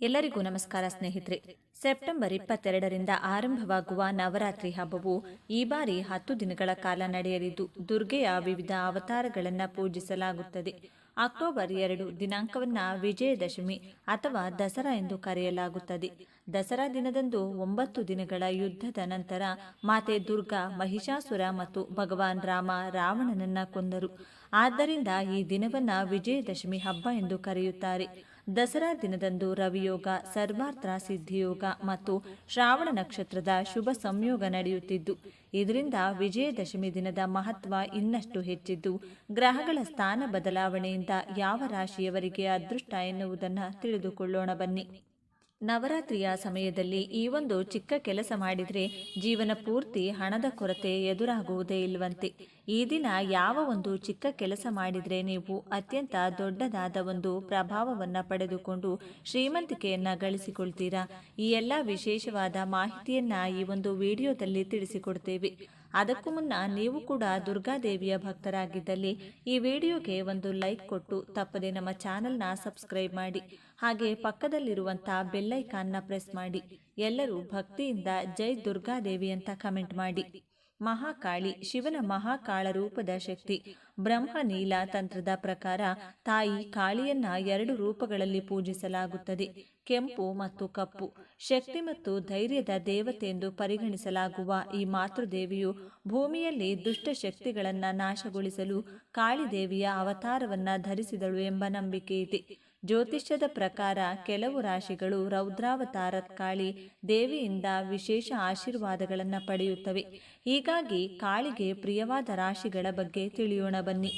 ಎಲ್ಲರಿಗೂ ನಮಸ್ಕಾರ ಸ್ನೇಹಿತರೆ. ಸೆಪ್ಟೆಂಬರ್ ಇಪ್ಪತ್ತೆರಡರಿಂದ ಆರಂಭವಾಗುವ ನವರಾತ್ರಿ ಹಬ್ಬವು ಈ ಬಾರಿ ಹತ್ತು ದಿನಗಳ ಕಾಲ ನಡೆಯಲಿದ್ದು, ದುರ್ಗೆಯ ವಿವಿಧ ಅವತಾರಗಳನ್ನು ಪೂಜಿಸಲಾಗುತ್ತದೆ. ಅಕ್ಟೋಬರ್ ಎರಡು ದಿನಾಂಕವನ್ನ ವಿಜಯದಶಮಿ ಅಥವಾ ದಸರಾ ಎಂದು ಕರೆಯಲಾಗುತ್ತದೆ. ದಸರಾ ದಿನದಂದು ಒಂಬತ್ತು ದಿನಗಳ ಯುದ್ಧದ ನಂತರ ಮಾತೆ ದುರ್ಗಾ, ಮಹಿಷಾಸುರ ಮತ್ತು ಭಗವಾನ್ ರಾಮ ರಾವಣನನ್ನ ಕೊಂದರು. ಆದ್ದರಿಂದ ಈ ದಿನವನ್ನ ವಿಜಯದಶಮಿ ಹಬ್ಬ ಎಂದು ಕರೆಯುತ್ತಾರೆ. ದಸರಾ ದಿನದಂದು ರವಿಯೋಗ, ಸರ್ವಾರ್ಥ ಸಿದ್ಧಿಯೋಗ ಮತ್ತು ಶ್ರಾವಣ ನಕ್ಷತ್ರದ ಶುಭ ಸಂಯೋಗ ನಡೆಯುತ್ತಿದ್ದು, ಇದರಿಂದ ವಿಜಯದಶಮಿ ದಿನದ ಮಹತ್ವ ಇನ್ನಷ್ಟು ಹೆಚ್ಚಿದ್ದು, ಗ್ರಹಗಳ ಸ್ಥಾನ ಬದಲಾವಣೆಯಿಂದ ಯಾವ ರಾಶಿಯವರಿಗೆ ಅದೃಷ್ಟ ಎನ್ನುವುದನ್ನು ತಿಳಿದುಕೊಳ್ಳೋಣ ಬನ್ನಿ. ನವರಾತ್ರಿಯ ಸಮಯದಲ್ಲಿ ಈ ಒಂದು ಚಿಕ್ಕ ಕೆಲಸ ಮಾಡಿದರೆ ಜೀವನ ಪೂರ್ತಿ ಹಣದ ಕೊರತೆ ಎದುರಾಗುವುದೇ ಇಲ್ವಂತೆ. ಈ ದಿನ ಯಾವ ಒಂದು ಚಿಕ್ಕ ಕೆಲಸ ಮಾಡಿದರೆ ನೀವು ಅತ್ಯಂತ ದೊಡ್ಡದಾದ ಒಂದು ಪ್ರಭಾವವನ್ನು ಪಡೆದುಕೊಂಡು ಶ್ರೀಮಂತಿಕೆಯನ್ನು ಗಳಿಸಿಕೊಳ್ತೀರಾ? ಈ ಎಲ್ಲ ವಿಶೇಷವಾದ ಮಾಹಿತಿಯನ್ನು ಈ ಒಂದು ವಿಡಿಯೋದಲ್ಲಿ ತಿಳಿಸಿಕೊಡ್ತೇವೆ. ಅದಕ್ಕೂ ಮುನ್ನ ನೀವು ಕೂಡ ದುರ್ಗಾದೇವಿಯ ಭಕ್ತರಾಗಿದ್ದಲ್ಲಿ ಈ ವಿಡಿಯೋಗೆ ಒಂದು ಲೈಕ್ ಕೊಟ್ಟು ತಪ್ಪದೆ ನಮ್ಮ ಚಾನೆಲ್ನ ಸಬ್ಸ್ಕ್ರೈಬ್ ಮಾಡಿ. ಹಾಗೆ ಪಕ್ಕದಲ್ಲಿರುವಂಥ ಬೆಲ್ಲೈಕಾನ್ನ ಪ್ರೆಸ್ ಮಾಡಿ. ಎಲ್ಲರೂ ಭಕ್ತಿಯಿಂದ ಜೈ ದುರ್ಗಾದೇವಿ ಅಂತ ಕಮೆಂಟ್ ಮಾಡಿ. ಮಹಾಕಾಳಿ, ಶಿವನ ಮಹಾಕಾಳ ರೂಪದ ಶಕ್ತಿ, ಬ್ರಹ್ಮ ನೀಲ ತಂತ್ರದ ಪ್ರಕಾರ ತಾಯಿ ಕಾಳಿಯನ್ನ ಎರಡು ರೂಪಗಳಲ್ಲಿ ಪೂಜಿಸಲಾಗುತ್ತದೆ. ಕೆಂಪು ಮತ್ತು ಕಪ್ಪು. ಶಕ್ತಿ ಮತ್ತು ಧೈರ್ಯದ ದೇವತೆ ಎಂದು ಪರಿಗಣಿಸಲಾಗುವ ಈ ಮಾತೃದೇವಿಯು ಭೂಮಿಯಲ್ಲಿ ದುಷ್ಟಶಕ್ತಿಗಳನ್ನು ನಾಶಗೊಳಿಸಲು ಕಾಳಿದೇವಿಯ ಅವತಾರವನ್ನು ಧರಿಸಿದಳು ಎಂಬ ನಂಬಿಕೆ ಇದೆ. ಜ್ಯೋತಿಷ್ಯದ ಪ್ರಕಾರ ಕೆಲವು ರಾಶಿಗಳು ರೌದ್ರಾವತಾರ ಕಾಳಿ ದೇವಿಯಿಂದ ವಿಶೇಷ ಆಶೀರ್ವಾದಗಳನ್ನು ಪಡೆಯುತ್ತವೆ. ಹೀಗಾಗಿ ಕಾಳಿಗೆ ಪ್ರಿಯವಾದ ರಾಶಿಗಳ ಬಗ್ಗೆ ತಿಳಿಯೋಣ ಬನ್ನಿ.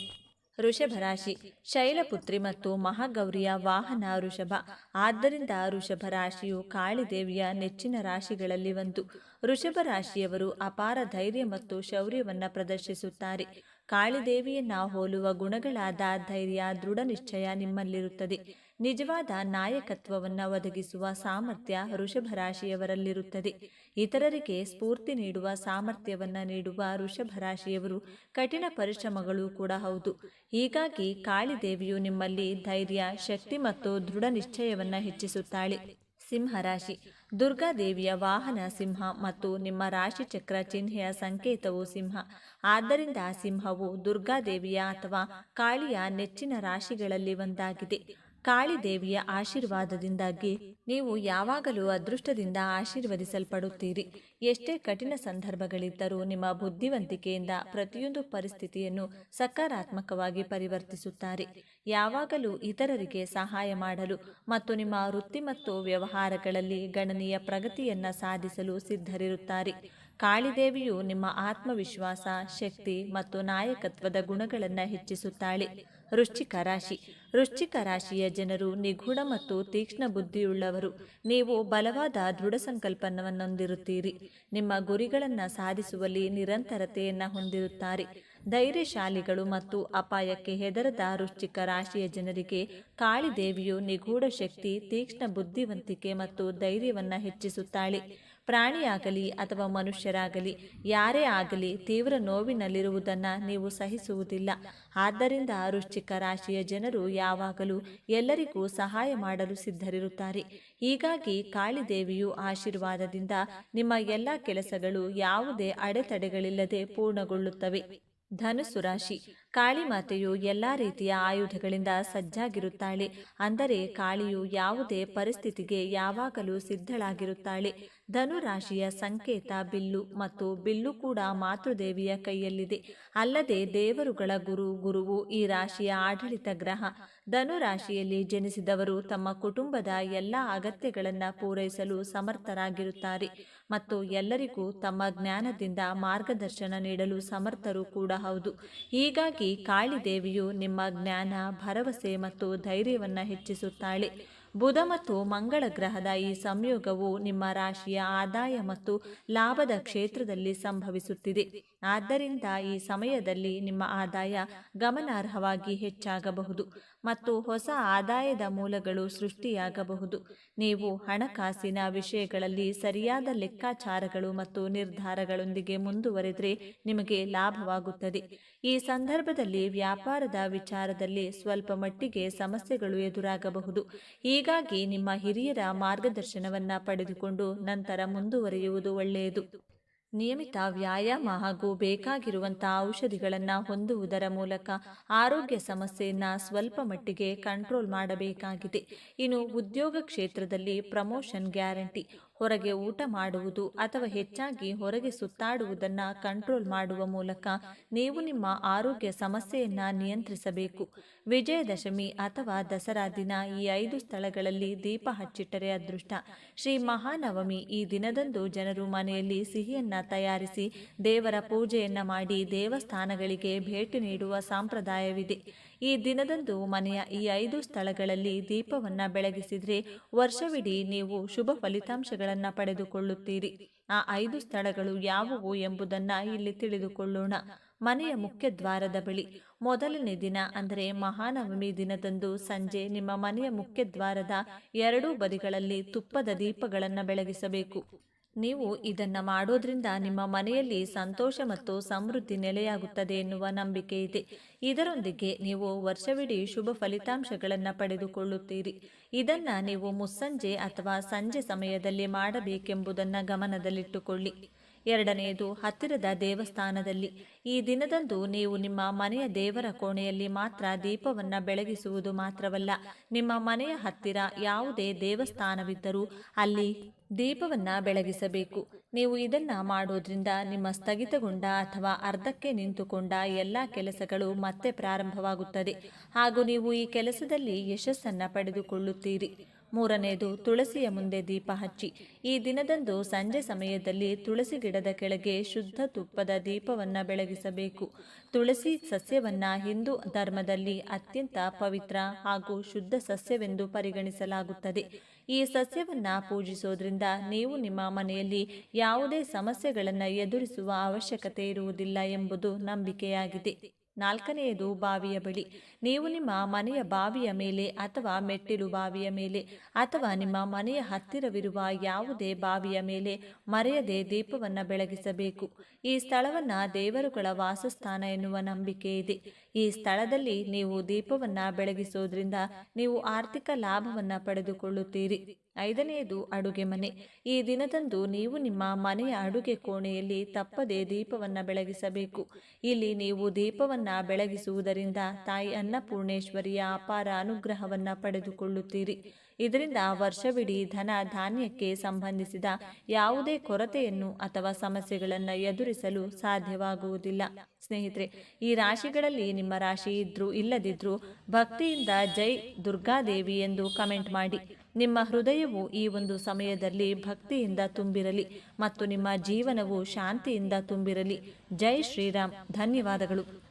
ವೃಷಭ ರಾಶಿ ಶೈಲಪುತ್ರಿ ಮತ್ತು ಮಹಾಗೌರಿಯ ವಾಹನ ಋಷಭ ಆದ್ದರಿಂದ ವೃಷಭ ರಾಶಿಯು ಕಾಳಿದೇವಿಯ ನೆಚ್ಚಿನ ರಾಶಿಗಳಲ್ಲಿ ಒಂದು. ವೃಷಭ ರಾಶಿಯವರು ಅಪಾರ ಧೈರ್ಯ ಮತ್ತು ಶೌರ್ಯವನ್ನು ಪ್ರದರ್ಶಿಸುತ್ತಾರೆ. ಕಾಳಿದೇವಿಯನ್ನ ಹೋಲುವ ಗುಣಗಳಾದ ಧೈರ್ಯ ದೃಢ ನಿಶ್ಚಯ ನಿಮ್ಮಲ್ಲಿರುತ್ತದೆ. ನಿಜವಾದ ನಾಯಕತ್ವವನ್ನು ಒದಗಿಸುವ ಸಾಮರ್ಥ್ಯ ಋಷಭರಾಶಿಯವರಲ್ಲಿರುತ್ತದೆ ಇತರರಿಗೆ ಸ್ಫೂರ್ತಿ ನೀಡುವ ಸಾಮರ್ಥ್ಯವನ್ನು ನೀಡುವ ಋಷಭರಾಶಿಯವರು ಕಠಿಣ ಪರಿಶ್ರಮಗಳು ಕೂಡ ಹೌದು. ಹೀಗಾಗಿ ಕಾಳಿದೇವಿಯು ನಿಮ್ಮಲ್ಲಿ ಧೈರ್ಯ, ಶಕ್ತಿ ಮತ್ತು ದೃಢ ನಿಶ್ಚಯವನ್ನು ಹೆಚ್ಚಿಸುತ್ತಾಳೆ. ಸಿಂಹರಾಶಿ. ದುರ್ಗಾದೇವಿಯ ವಾಹನ ಸಿಂಹ ಮತ್ತು ನಿಮ್ಮ ರಾಶಿ ಚಕ್ರ ಚಿಹ್ನೆಯ ಸಂಕೇತವು ಸಿಂಹ. ಆದ್ದರಿಂದ ಸಿಂಹವು ದುರ್ಗಾದೇವಿಯ ಅಥವಾ ಕಾಳಿಯ ನೆಚ್ಚಿನ ರಾಶಿಗಳಲ್ಲಿ ಒಂದಾಗಿದೆ. ಕಾಳಿದೇವಿಯ ಆಶೀರ್ವಾದದಿಂದಾಗಿ ನೀವು ಯಾವಾಗಲೂ ಅದೃಷ್ಟದಿಂದ ಆಶೀರ್ವದಿಸಲ್ಪಡುತ್ತೀರಿ. ಎಷ್ಟೇ ಕಠಿಣ ಸಂದರ್ಭಗಳಿದ್ದರೂ ನಿಮ್ಮ ಬುದ್ಧಿವಂತಿಕೆಯಿಂದ ಪ್ರತಿಯೊಂದು ಪರಿಸ್ಥಿತಿಯನ್ನು ಸಕಾರಾತ್ಮಕವಾಗಿ ಪರಿವರ್ತಿಸುತ್ತಾರೆ. ಯಾವಾಗಲೂ ಇತರರಿಗೆ ಸಹಾಯ ಮಾಡಲು ಮತ್ತು ನಿಮ್ಮ ವೃತ್ತಿ ಮತ್ತು ವ್ಯವಹಾರಗಳಲ್ಲಿ ಗಣನೀಯ ಪ್ರಗತಿಯನ್ನು ಸಾಧಿಸಲು ಸಿದ್ಧರಿರುತ್ತಾರೆ. ಕಾಳಿದೇವಿಯು ನಿಮ್ಮ ಆತ್ಮವಿಶ್ವಾಸ, ಶಕ್ತಿ ಮತ್ತು ನಾಯಕತ್ವದ ಗುಣಗಳನ್ನು ಹೆಚ್ಚಿಸುತ್ತಾಳೆ. ವೃಶ್ಚಿಕ ರಾಶಿ. ವೃಶ್ಚಿಕ ರಾಶಿಯ ಜನರು ನಿಗೂಢ ಮತ್ತು ತೀಕ್ಷ್ಣ ಬುದ್ಧಿಯುಳ್ಳವರು. ನೀವು ಬಲವಾದ ದೃಢ ಸಂಕಲ್ಪವನ್ನು ಹೊಂದಿರುತ್ತೀರಿ ನಿಮ್ಮ ಗುರಿಗಳನ್ನು ಸಾಧಿಸುವಲ್ಲಿ ನಿರಂತರತೆಯನ್ನು ಹೊಂದಿರುತ್ತಾರೆ. ಧೈರ್ಯಶಾಲಿಗಳು ಮತ್ತು ಅಪಾಯಕ್ಕೆ ಹೆದರದ ವೃಶ್ಚಿಕ ರಾಶಿಯ ಜನರಿಗೆ ಕಾಳಿದೇವಿಯು ನಿಗೂಢ ಶಕ್ತಿ, ತೀಕ್ಷ್ಣ ಬುದ್ಧಿವಂತಿಕೆ ಮತ್ತು ಧೈರ್ಯವನ್ನು ಹೆಚ್ಚಿಸುತ್ತಾಳೆ. ಪ್ರಾಣಿಯಾಗಲಿ ಅಥವಾ ಮನುಷ್ಯರಾಗಲಿ, ಯಾರೇ ಆಗಲಿ ತೀವ್ರ ನೋವಿನಲ್ಲಿರುವುದನ್ನು ನೀವು ಸಹಿಸುವುದಿಲ್ಲ. ಆದ್ದರಿಂದ ವೃಶ್ಚಿಕ ರಾಶಿಯ ಜನರು ಯಾವಾಗಲೂ ಎಲ್ಲರಿಗೂ ಸಹಾಯ ಮಾಡಲು ಸಿದ್ಧರಿರುತ್ತಾರೆ. ಹೀಗಾಗಿ ಕಾಳಿದೇವಿಯು ಆಶೀರ್ವಾದದಿಂದ ನಿಮ್ಮ ಎಲ್ಲ ಕೆಲಸಗಳು ಯಾವುದೇ ಅಡೆತಡೆಗಳಿಲ್ಲದೆ ಪೂರ್ಣಗೊಳ್ಳುತ್ತವೆ. ಧನುಸ್ಸು ರಾಶಿ. ಕಾಳಿ ಮಾತೆಯು ಎಲ್ಲ ರೀತಿಯ ಆಯುಧಗಳಿಂದ ಸಜ್ಜಾಗಿರುತ್ತಾಳೆ. ಅಂದರೆ ಕಾಳಿಯು ಯಾವುದೇ ಪರಿಸ್ಥಿತಿಗೆ ಯಾವಾಗಲೂ ಸಿದ್ಧಳಾಗಿರುತ್ತಾಳೆ. ಧನು ರಾಶಿಯ ಸಂಕೇತ ಬಿಲ್ಲು ಮತ್ತು ಬಿಲ್ಲು ಕೂಡ ಮಾತೃದೇವಿಯ ಕೈಯಲ್ಲಿದೆ. ಅಲ್ಲದೆ ದೇವರುಗಳ ಗುರು ಗುರುವು ಈ ರಾಶಿಯ ಆಡಳಿತ ಗ್ರಹ. ಧನು ರಾಶಿಯಲ್ಲಿ ಜನಿಸಿದವರು ತಮ್ಮ ಕುಟುಂಬದ ಎಲ್ಲ ಅಗತ್ಯಗಳನ್ನು ಪೂರೈಸಲು ಸಮರ್ಥರಾಗಿರುತ್ತಾರೆ. ಮತ್ತು ಎಲ್ಲರಿಗೂ ತಮ್ಮ ಜ್ಞಾನದಿಂದ ಮಾರ್ಗದರ್ಶನ ನೀಡಲು ಸಮರ್ಥರು ಕೂಡ ಹೌದು. ಹೀಗಾಗಿ ಕಾಳಿದೇವಿಯು ನಿಮ್ಮ ಜ್ಞಾನ, ಭರವಸೆ ಮತ್ತು ಧೈರ್ಯವನ್ನು ಹೆಚ್ಚಿಸುತ್ತಾಳೆ. ಬುಧ ಮತ್ತು ಮಂಗಳ ಗ್ರಹದ ಈ ಸಂಯೋಗವು ನಿಮ್ಮ ರಾಶಿಯ ಆದಾಯ ಮತ್ತು ಲಾಭದ ಕ್ಷೇತ್ರದಲ್ಲಿ ಸಂಭವಿಸುತ್ತಿದೆ. ಆದ್ದರಿಂದ ಈ ಸಮಯದಲ್ಲಿ ನಿಮ್ಮ ಆದಾಯ ಗಮನಾರ್ಹವಾಗಿ ಹೆಚ್ಚಾಗಬಹುದು ಮತ್ತು ಹೊಸ ಆದಾಯದ ಮೂಲಗಳು ಸೃಷ್ಟಿಯಾಗಬಹುದು. ನೀವು ಹಣಕಾಸಿನ ವಿಷಯಗಳಲ್ಲಿ ಸರಿಯಾದ ಲೆಕ್ಕಾಚಾರಗಳು ಮತ್ತು ನಿರ್ಧಾರಗಳೊಂದಿಗೆ ಮುಂದುವರೆದರೆ ನಿಮಗೆ ಲಾಭವಾಗುತ್ತದೆ. ಈ ಸಂದರ್ಭದಲ್ಲಿ ವ್ಯಾಪಾರದ ವಿಚಾರದಲ್ಲಿ ಸ್ವಲ್ಪ ಮಟ್ಟಿಗೆ ಸಮಸ್ಯೆಗಳು ಎದುರಾಗಬಹುದು. ಹೀಗಾಗಿ ನಿಮ್ಮ ಹಿರಿಯರ ಮಾರ್ಗದರ್ಶನವನ್ನ ಪಡೆದುಕೊಂಡು ನಂತರ ಮುಂದುವರಿಯುವುದು ಒಳ್ಳೆಯದು. ನಿಯಮಿತ ವ್ಯಾಯಾಮ ಹಾಗೂ ಬೇಕಾಗಿರುವಂತಹ ಔಷಧಿಗಳನ್ನು ಹೊಂದುವುದರ ಮೂಲಕ ಆರೋಗ್ಯ ಸಮಸ್ಯೆಯನ್ನು ಸ್ವಲ್ಪ ಮಟ್ಟಿಗೆ ಕಂಟ್ರೋಲ್ ಮಾಡಬೇಕಾಗಿದೆ. ಇನ್ನು ಉದ್ಯೋಗ ಕ್ಷೇತ್ರದಲ್ಲಿ ಪ್ರಮೋಷನ್ ಗ್ಯಾರಂಟಿ ಹೊರಗೆ ಊಟ ಮಾಡುವುದು ಅಥವಾ ಹೆಚ್ಚಾಗಿ ಹೊರಗೆ ಸುತ್ತಾಡುವುದನ್ನು ಕಂಟ್ರೋಲ್ ಮಾಡುವ ಮೂಲಕ ನೀವು ನಿಮ್ಮ ಆರೋಗ್ಯ ಸಮಸ್ಯೆಯನ್ನು ನಿಯಂತ್ರಿಸಬೇಕು. ವಿಜಯದಶಮಿ ಅಥವಾ ದಸರಾ ದಿನ ಈ ಐದು ಸ್ಥಳಗಳಲ್ಲಿ ದೀಪ ಹಚ್ಚಿಟ್ಟರೆ ಅದೃಷ್ಟ. ಶ್ರೀ ಮಹಾನವಮಿ ಈ ದಿನದಂದು ಜನರು ಮನೆಯಲ್ಲಿ ಸಿಹಿಯನ್ನು ತಯಾರಿಸಿ ದೇವರ ಪೂಜೆಯನ್ನ ಮಾಡಿ ದೇವಸ್ಥಾನಗಳಿಗೆ ಭೇಟಿ ನೀಡುವ ಸಂಪ್ರದಾಯವಿದೆ. ಈ ದಿನದಂದು ಮನೆಯ ಈ ಐದು ಸ್ಥಳಗಳಲ್ಲಿ ದೀಪವನ್ನು ಬೆಳಗಿಸಿದರೆ ವರ್ಷವಿಡೀ ನೀವು ಶುಭ ಫಲಿತಾಂಶಗಳನ್ನು ಪಡೆದುಕೊಳ್ಳುತ್ತೀರಿ. ಆ ಐದು ಸ್ಥಳಗಳು ಯಾವುವು ಎಂಬುದನ್ನ ಇಲ್ಲಿ ತಿಳಿದುಕೊಳ್ಳೋಣ. ಮನೆಯ ಮುಖ್ಯ ದ್ವಾರದ ಬಳಿ. ಮೊದಲನೇ ದಿನ ಅಂದರೆ ಮಹಾನವಮಿ ದಿನದಂದು ಸಂಜೆ ನಿಮ್ಮ ಮನೆಯ ಮುಖ್ಯ ದ್ವಾರದ ಎರಡೂ ಬದಿಗಳಲ್ಲಿ ತುಪ್ಪದ ದೀಪಗಳನ್ನು ಬೆಳಗಿಸಬೇಕು. ನೀವು ಇದನ್ನು ಮಾಡೋದ್ರಿಂದ ನಿಮ್ಮ ಮನೆಯಲ್ಲಿ ಸಂತೋಷ ಮತ್ತು ಸಮೃದ್ಧಿ ನೆಲೆಯಾಗುತ್ತದೆ ಎನ್ನುವ ನಂಬಿಕೆ ಇದೆ. ಇದರೊಂದಿಗೆ ನೀವು ವರ್ಷವಿಡೀ ಶುಭ ಫಲಿತಾಂಶಗಳನ್ನು ಪಡೆದುಕೊಳ್ಳುತ್ತೀರಿ. ಇದನ್ನು ನೀವು ಮುಸ್ಸಂಜೆ ಅಥವಾ ಸಂಜೆ ಸಮಯದಲ್ಲಿ ಮಾಡಬೇಕೆಂಬುದನ್ನು ಗಮನದಲ್ಲಿಟ್ಟುಕೊಳ್ಳಿ. ಎರಡನೆಯದು ಹತ್ತಿರದ ದೇವಸ್ಥಾನದಲ್ಲಿ. ಈ ದಿನದಂದು ನೀವು ನಿಮ್ಮ ಮನೆಯ ದೇವರ ಕೋಣೆಯಲ್ಲಿ ಮಾತ್ರ ದೀಪವನ್ನು ಬೆಳಗಿಸುವುದು ಮಾತ್ರವಲ್ಲ, ನಿಮ್ಮ ಮನೆಯ ಹತ್ತಿರ ಯಾವುದೇ ದೇವಸ್ಥಾನವಿದ್ದರೂ ಅಲ್ಲಿ ದೀಪವನ್ನು ಬೆಳಗಿಸಬೇಕು. ನೀವು ಇದನ್ನ ಮಾಡೋದ್ರಿಂದ ನಿಮ್ಮ ಸ್ಥಗಿತಗೊಂಡ ಅಥವಾ ಅರ್ಧಕ್ಕೆ ನಿಂತುಕೊಂಡ ಎಲ್ಲ ಕೆಲಸಗಳು ಮತ್ತೆ ಪ್ರಾರಂಭವಾಗುತ್ತದೆ. ಹಾಗೂ ನೀವು ಈ ಕೆಲಸದಲ್ಲಿ ಯಶಸ್ಸನ್ನು ಪಡೆದುಕೊಳ್ಳುತ್ತೀರಿ. ಮೂರನೆಯದು ತುಳಸಿಯ ಮುಂದೆ ದೀಪ ಹಚ್ಚಿ. ಈ ದಿನದಂದು ಸಂಜೆ ಸಮಯದಲ್ಲಿ ತುಳಸಿ ಗಿಡದ ಕೆಳಗೆ ಶುದ್ಧ ತುಪ್ಪದ ದೀಪವನ್ನು ಬೆಳಗಿಸಬೇಕು. ತುಳಸಿ ಸಸ್ಯವನ್ನ ಹಿಂದೂ ಧರ್ಮದಲ್ಲಿ ಅತ್ಯಂತ ಪವಿತ್ರ ಹಾಗೂ ಶುದ್ಧ ಸಸ್ಯವೆಂದು ಪರಿಗಣಿಸಲಾಗುತ್ತದೆ. ಈ ಸಸ್ಯವನ್ನ ಪೂಜಿಸೋದ್ರಿಂದ ನೀವು ನಿಮ್ಮ ಮನೆಯಲ್ಲಿ ಯಾವುದೇ ಸಮಸ್ಯೆಗಳನ್ನು ಎದುರಿಸುವ ಅವಶ್ಯಕತೆ ಇರುವುದಿಲ್ಲ ಎಂಬುದು ನಂಬಿಕೆಯಾಗಿದೆ. ನಾಲ್ಕನೆಯದು ಬಾವಿಯ ಬಳಿ. ನೀವು ನಿಮ್ಮ ಮನೆಯ ಬಾವಿಯ ಮೇಲೆ ಅಥವಾ ಮೆಟ್ಟಿಲು ಬಾವಿಯ ಮೇಲೆ ಅಥವಾ ನಿಮ್ಮ ಮನೆಯ ಹತ್ತಿರವಿರುವ ಯಾವುದೇ ಬಾವಿಯ ಮೇಲೆ ಮರೆಯದೆ ದೀಪವನ್ನು ಬೆಳಗಿಸಬೇಕು. ಈ ಸ್ಥಳವನ್ನು ದೇವರುಗಳ ವಾಸಸ್ಥಾನ ಎನ್ನುವ ನಂಬಿಕೆ ಇದೆ. ಈ ಸ್ಥಳದಲ್ಲಿ ನೀವು ದೀಪವನ್ನು ಬೆಳಗಿಸೋದ್ರಿಂದ ನೀವು ಆರ್ಥಿಕ ಲಾಭವನ್ನು ಪಡೆದುಕೊಳ್ಳುತ್ತೀರಿ. ಐದನೆಯದು ಅಡುಗೆ ಮನೆ. ಈ ದಿನದಂದು ನೀವು ನಿಮ್ಮ ಮನೆಯ ಅಡುಗೆ ಕೋಣೆಯಲ್ಲಿ ತಪ್ಪದೆ ದೀಪವನ್ನು ಬೆಳಗಿಸಬೇಕು. ಇಲ್ಲಿ ನೀವು ದೀಪವನ್ನು ಬೆಳಗಿಸುವುದರಿಂದ ತಾಯಿ ಅನ್ನಪೂರ್ಣೇಶ್ವರಿಯ ಅಪಾರ ಅನುಗ್ರಹವನ್ನು ಪಡೆದುಕೊಳ್ಳುತ್ತೀರಿ. ಇದರಿಂದ ವರ್ಷವಿಡೀ ಧನ ಧಾನ್ಯಕ್ಕೆ ಸಂಬಂಧಿಸಿದ ಯಾವುದೇ ಕೊರತೆಯನ್ನು ಅಥವಾ ಸಮಸ್ಯೆಗಳನ್ನು ಎದುರಿಸಲು ಸಾಧ್ಯವಾಗುವುದಿಲ್ಲ. ಸ್ನೇಹಿತರೆ, ಈ ರಾಶಿಗಳಲ್ಲಿ ನಿಮ್ಮ ರಾಶಿ ಇದ್ರೂ ಇಲ್ಲದಿದ್ರೂ ಭಕ್ತಿಯಿಂದ ಜೈ ದುರ್ಗಾದೇವಿ ಎಂದು ಕಮೆಂಟ್ ಮಾಡಿ. ನಿಮ್ಮ ಹೃದಯವು ಈ ಒಂದು ಸಮಯದಲ್ಲಿ ಭಕ್ತಿಯಿಂದ ತುಂಬಿರಲಿ ಮತ್ತು ನಿಮ್ಮ ಜೀವನವು ಶಾಂತಿಯಿಂದ ತುಂಬಿರಲಿ. ಜೈ ಶ್ರೀರಾಮ್. ಧನ್ಯವಾದಗಳು.